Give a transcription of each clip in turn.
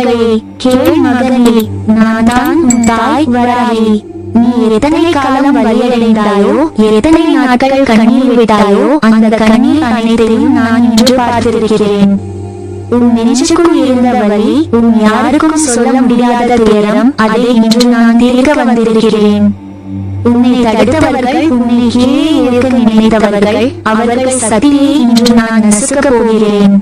மகளே கேள் மகனே நான் தான் உன் தாய் வராகி நீ எத்தனை காலம் வலியடைந்தாயோ எத்தனை நாட்கள் கண்ணீர் விட்டாயோ அந்த கண்ணீர் அனைத்தையும் நான் இன்று பார்த்திருக்கிறேன். உன் நெஞ்சுக்குள் இருந்த வலி உன் யாருக்கும் சொல்ல முடியாத துயரம் அதை இன்று நான் தீர்க்க வந்திருக்கிறேன். உன்னை தடுத்தவர்கள் உன்னை கீழே இருக்க நினைத்தவர்கள் அவர்கள் சதியை இன்று நான் நசுக்க போகிறேன்.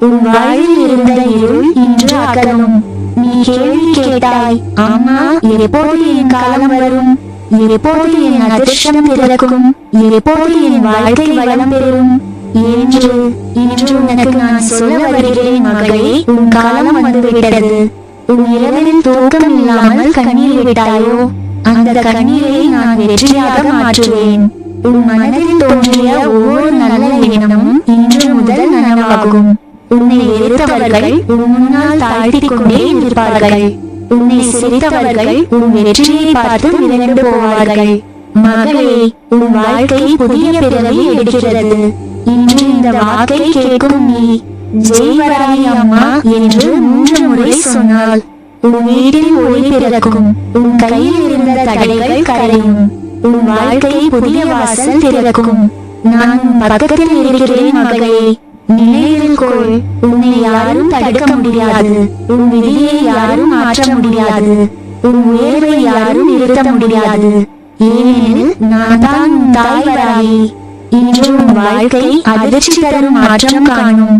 உன் வாழ்வில் இருந்த இருள் இன்று அகலும் நீ கேள்வி கேட்டாய் அம்மா எப்போது என் காலம் வரும்? எப்போது என் அதிர்ஷ்டம் பிறக்கும்? எப்போது என் வாழ்க்கை வளம் பெறும்? என்று இன்று உனக்கு நான் சொல்ல வருகிறேன் மகளே உன் காலம் வந்துவிட்டது. உன் இரவில் தூக்கம் இல்லாமல் கண்ணீர் விட்டாயோ? அந்த கண்ணீரை நான் வெற்றியாக மாற்றுவேன். உன் மனதில் தோன்றிய ஒவ்வொரு நல்ல எண்ணமும் இன்று முதல் நனவாகும். உன்னை வெறுத்தவர்கள் உன் முன்னால் தாழ்த்திக் கொண்டே இருப்பார்கள். உன்னை சிரித்தவர்கள் உன் வெற்றியை பார்த்து மிரண்டு போவார்கள். மகளே உன் வாழ்க்கை புதிய பிறவி எடுக்கிறது. இன்று இந்த வாக்கை கேட்கும் நீ ஜெய்வராயி அம்மா என்று மூன்று முறை சொன்னால் உன் வீட்டில் ஒளி பிறக்கும் உன் கையில் இருந்த தடைகள் கரையும் உன் வாழ்க்கை புதிய வாசல் திறக்கும். நான் பக்கத்தில் இருக்கிறேன் மகளே நிலை கொள். உன்னை யாரும் தடுக்க முடியாது. உன் விதியை யாரும் மாற்ற முடியாது. உன் உயர்வை யாரும் நிறுத்த முடியாது. ஏனெனில் நான் தான் உன் தாய் வராயி. இன்று உன் வாழ்க்கை அதிர்ச்சி தரும் மாற்றம் காணும்.